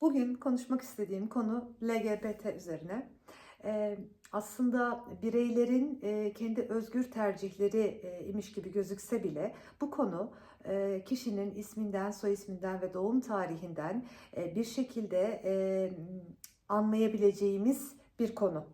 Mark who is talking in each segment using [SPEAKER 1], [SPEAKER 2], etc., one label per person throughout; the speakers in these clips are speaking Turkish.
[SPEAKER 1] Bugün konuşmak istediğim konu LGBT üzerine. Eee, aslında bireylerin eee, kendi özgür tercihleri eee, imiş gibi gözükse bile bu konu eee, kişinin isminden, soy isminden ve doğum tarihinden eee, bir şekilde eee, anlayabileceğimiz bir konu.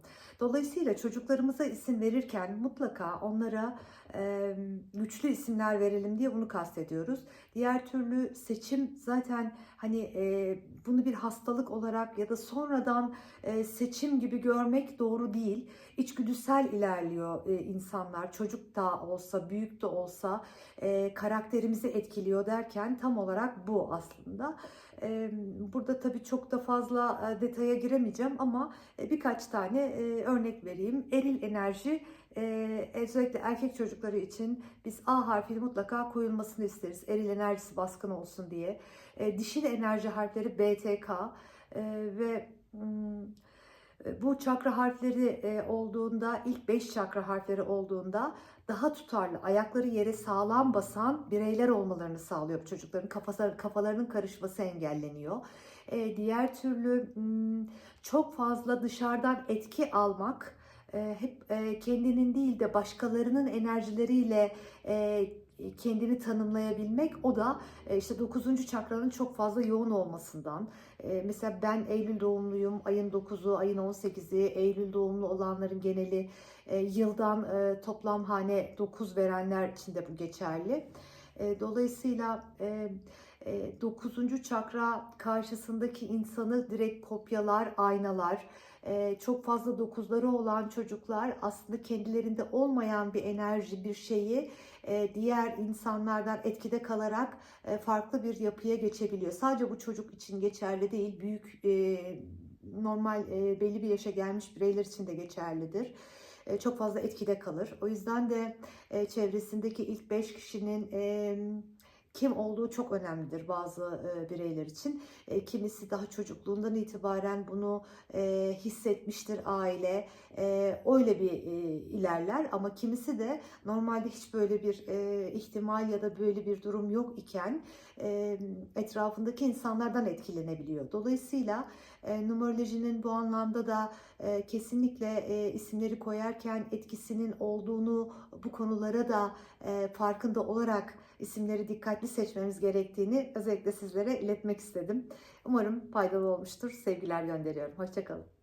[SPEAKER 1] Dolayısıyla çocuklarımıza isim verirken mutlaka onlara eee, güçlü isimler verelim diye bunu kastediyoruz. Diğer türlü seçim zaten hani eee, bunu bir hastalık olarak ya da sonradan eee, seçim gibi görmek doğru değil. İçgüdüsel ilerliyor eee, insanlar. Çocuk da olsa, büyük de olsa eee, karakterimizi etkiliyor derken tam olarak bu aslında. Burada tabii çok da fazla detaya giremeyeceğim ama birkaç tane örnek vereyim. Eril enerji özellikle erkek çocukları için biz A harfini mutlaka koyulmasını isteriz. Eril enerjisi baskın olsun diye. Dişil enerji harfleri BTK ve bu çakra harfleri e, olduğunda, ilk 5 çakra harfleri olduğunda daha tutarlı, ayakları yere sağlam basan bireyler olmalarını sağlıyor çocukların. Kafası, kafalarının karışması engelleniyor. E, diğer türlü mm, çok fazla dışarıdan etki almak, hep e, kendinin değil de başkalarının enerjileriyle e, kendini tanımlayabilmek o da e, işte 9. çakranın çok fazla yoğun olmasından. E, mesela ben Eylül doğumluyum. Ayın 9'u, ayın 18'i, Eylül doğumlu olanların geneli e, yıldan e, toplam hane 9 verenler için de bu geçerli. E, dolayısıyla e, e, 9. çakra karşısındaki insanı direkt kopyalar, aynalar. E, çok fazla dokuzları olan çocuklar aslında kendilerinde olmayan bir enerji, bir şeyi e, diğer insanlardan etkide kalarak e, farklı bir yapıya geçebiliyor. Sadece bu çocuk için geçerli değil, büyük e, normal e, belli bir yaşa gelmiş bireyler için de geçerlidir. E, çok fazla etkide kalır. O yüzden de e, çevresindeki ilk beş kişinin kim olduğu çok önemlidir bazı e, bireyler için. E, kimisi daha çocukluğundan itibaren bunu e, hissetmiştir aile. E, öyle bir e, ilerler ama kimisi de normalde hiç böyle bir e, ihtimal ya da böyle bir durum yok iken e, etrafındaki insanlardan etkilenebiliyor. Dolayısıyla e, numerolojinin bu anlamda da e, kesinlikle e, isimleri koyarken etkisinin olduğunu bu konulara da e, farkında olarak isimleri dikkatli seçmemiz gerektiğini özellikle sizlere iletmek istedim. Umarım faydalı olmuştur. Sevgiler gönderiyorum. Hoşçakalın.